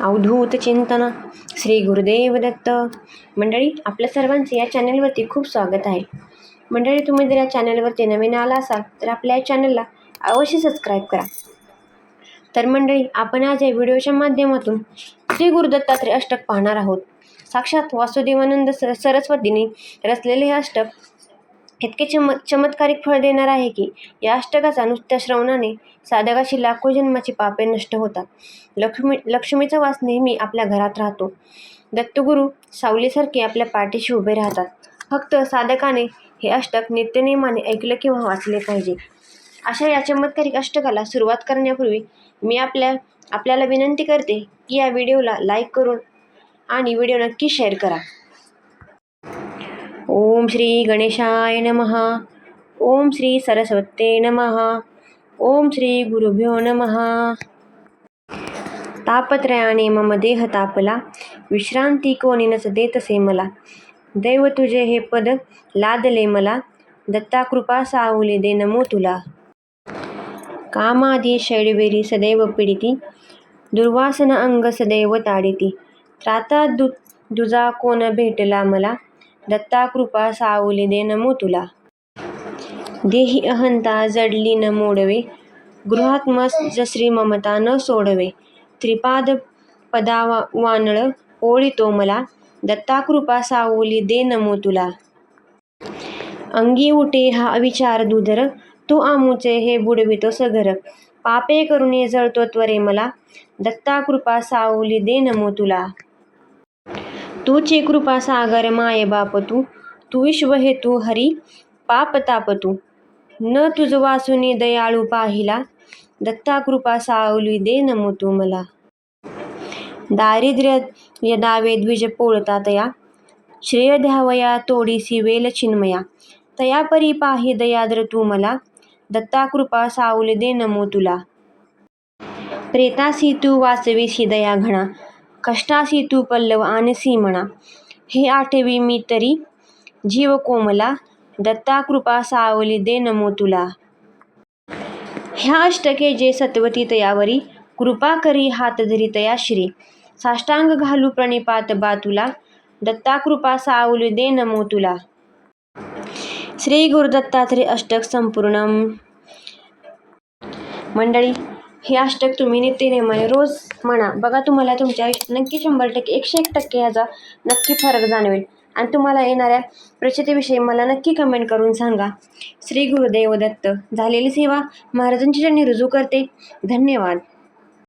अवधूत चिंतन श्री गुरुदेव दत्त. मंडळी आपल्या सर्वांचे या चॅनलवरती खूप स्वागत आहे. मंडळी तुम्ही जर या चॅनलवरती नवीन आला असाल तर आपल्या या चॅनलला अवश्य सबस्क्राईब करा. तर मंडळी आपण आज या व्हिडिओच्या माध्यमातून श्री गुरुदत्तात्रय अष्टक पाहणार आहोत. साक्षात वासुदेवानंद स सरस्वतीने रचलेले हे अष्टक इतके चम चमत्कारिक फळ देणार आहे की या अष्टकाचा नुसत्या श्रवणाने साधकाशी लाखो जन्माची पापे नष्ट होतात. लक्ष्मी लक्ष्मीचा वास नेहमी आपल्या घरात राहतो. दत्तगुरू सावलीसारखे आपल्या पाठीशी उभे राहतात. फक्त साधकाने हे अष्टक नित्यनेमाने ऐकलं किंवा वाचले पाहिजे. अशा या चमत्कारिक अष्टकाला सुरुवात करण्यापूर्वी मी आपल्या आपल्याला विनंती करते की या व्हिडिओला लाईक करून आणि व्हिडिओ नक्की शेअर करा. ओम श्री गणेशाय नमः. ओम श्री सरस्वते नमः. ओम श्री गुरुभ्यो नमः. तापत्रयाने मम देह तापला विश्रांती कोणी नस देतसे मला. दैव तुझे हे पद लादले मला दत्ता कृपा सावली दे नमो तुला. कामादी शैडवेरी सदैव पीडिती दुर्वासन अंग सदैव ताडिती. त्राता दु दुजा कोण भेटला मला दत्ता कृपा सावली दे नमो तुला. देही अहंता जडली न मोडवे गृहात्मस जसरी ममता न सोडवे. त्रिपाद पदावा वानळ ओळीतो मला दत्ता कृपा सावली दे नमो तुला. अंगी उठे हा अविचार दुधर तू आमुचे हे बुडवितो सघर पापे करुणे जळतो त्वरे मला दत्ता कृपा सावली दे नमो तुला. तूची कृपा सागर माय बाप तू तू विश्व हे तू हरी पाप ताप तू न तुझ वासुनी दयाळू पाहिला दत्ता कृपा सावली दे नमो तू मला. दारिद्र्य यदावे द्विज पोळता तया श्रेय द्यावया तोडीसी वेल चिन्मया. तया परी पाहि दयाद्र तू मला दत्ता कृपा सावली दे नमो तुला. प्रेतासी तू वाचवीसी दया घणा कष्टासी तू पल्लव आणसी म्हणा हे आठवी मी तरी जीव कोमला दत्ता कृपा सावली दे नमो तुला. ह्या अष्टके जे सत्वती तयावरी कृपा करी हात धरी तया श्री. साष्टांग घालू प्रणिपात बा तुला दत्ता कृपा सावली दे नमो तुला. श्री गुरुदत्तात्रे अष्टक संपूर्ण मंडळी हे अष्टक तुम्ही नित्यनेमाने रोज म्हणा. बघा तुम्हाला तुमच्या आयुष्यात नक्की शंभर टक्के एकशे एक टक्के ह्याचा नक्की फरक जाणवेल. आणि तुम्हाला येणाऱ्या प्रचितीविषयी मला नक्की कमेंट करून सांगा. श्री गुरुदेव दत्त झालेली सेवा महाराजांची ज्यांनी रुजू करते. धन्यवाद.